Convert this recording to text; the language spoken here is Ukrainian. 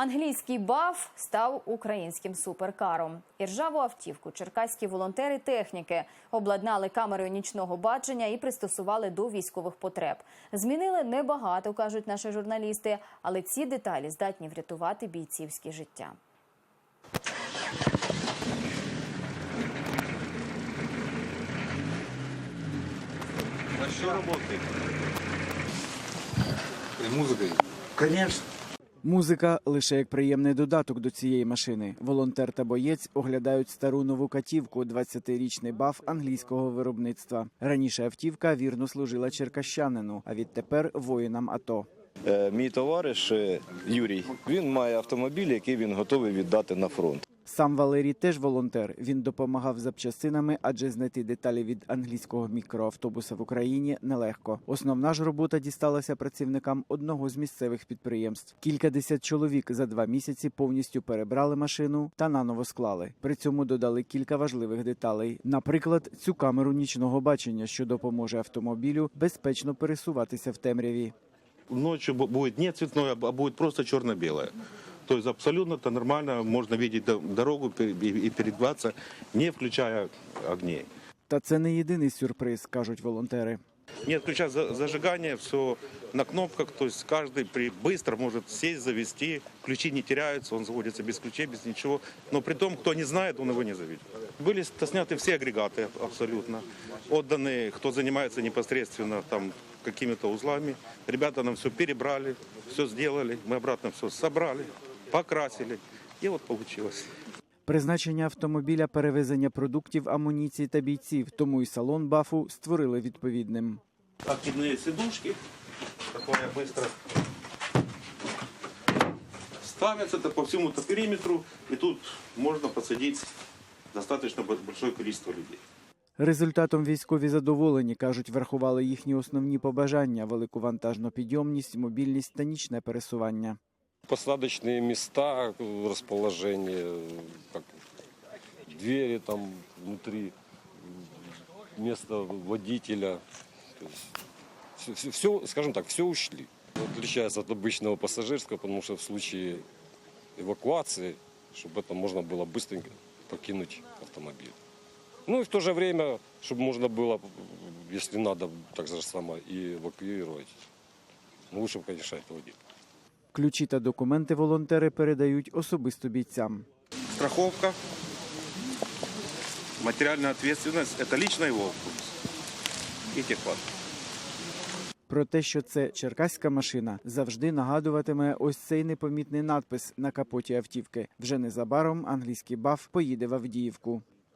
Англійський баф став українським суперкаром. Іржаву автівку черкаські волонтери техніки обладнали камерою нічного бачення і пристосували до військових потреб. Змінили небагато, кажуть наші журналісти, але ці деталі здатні врятувати бійцівське життя. А что работает? Музыкой. Конечно. Музика лише як приємний додаток до цієї машини. Волонтер та боєць оглядають стару нову катівку, 20-річний баф англійського виробництва. Раніше автівка вірно служила черкащанину, а відтепер воїнам АТО. Е, Мій товариш е, Юрій він має автомобіль, який він готовий віддати на фронт. Сам Валерій теж волонтер. Він допомагав запчастинами, адже знайти деталі від англійського мікроавтобуса в Україні нелегко. Основна ж робота дісталася працівникам одного з місцевих підприємств. Кількадесят чоловік за два місяці повністю перебрали машину та наново склали. При цьому додали кілька важливих деталей. Наприклад, цю камеру нічного бачення, що допоможе автомобілю безпечно пересуватися в темряві. Ночью бу- будет не цветное, а будет просто черно-белое. То есть абсолютно это нормально, можно видеть до- дорогу пе- и и передвигаться, не включая огней. Та це не єдиний сюрприз, кажуть волонтери. Не отключая за- зажигание, все на кнопках, то есть каждый при быстро может сесть, завести, ключи не теряются, он заводится без ключей, без ничего. Но при том, кто не знает, он его не заведет. Были ст- сняты все агрегаты абсолютно, отданы, кто занимается непосредственно там какими-то узлами. Ребята нам все перебрали, все сделали, мы обратно все собрали, покрасили, и вот получилось. Призначення автомобіля перевезення продуктів, амуніції та бійців, тому і салон бафу створили відповідним. Откидные сидушки, такое быстро ставятся это по всему -то периметру, и тут можно посадить достаточно бо- большое количество людей. Результатом військові задоволені кажуть, врахували їхні основні побажання: велику вантажну підйомність, мобільність та нічне пересування. Посадочные места, расположение, как двери там внутри, место водителя. все, скажем так, все учли. Отличается от обычного пассажирского, потому что в случае эвакуации, чтобы это можно было быстренько покинуть автомобиль. Ну и в то же время, чтобы можно было, если надо, так же само и эвакуировать. Ну, лучше, конечно, этого делать. Ключі та документи волонтери передають особисто бійцям. Страховка, ответственность – это лично его автобус и техпаспорт. Про те, що це черкаська машина, завжди нагадуватиме ось цей непомітний надпис на капоті автівки. Вже незабаром англійський баф поїде в Авдіївку.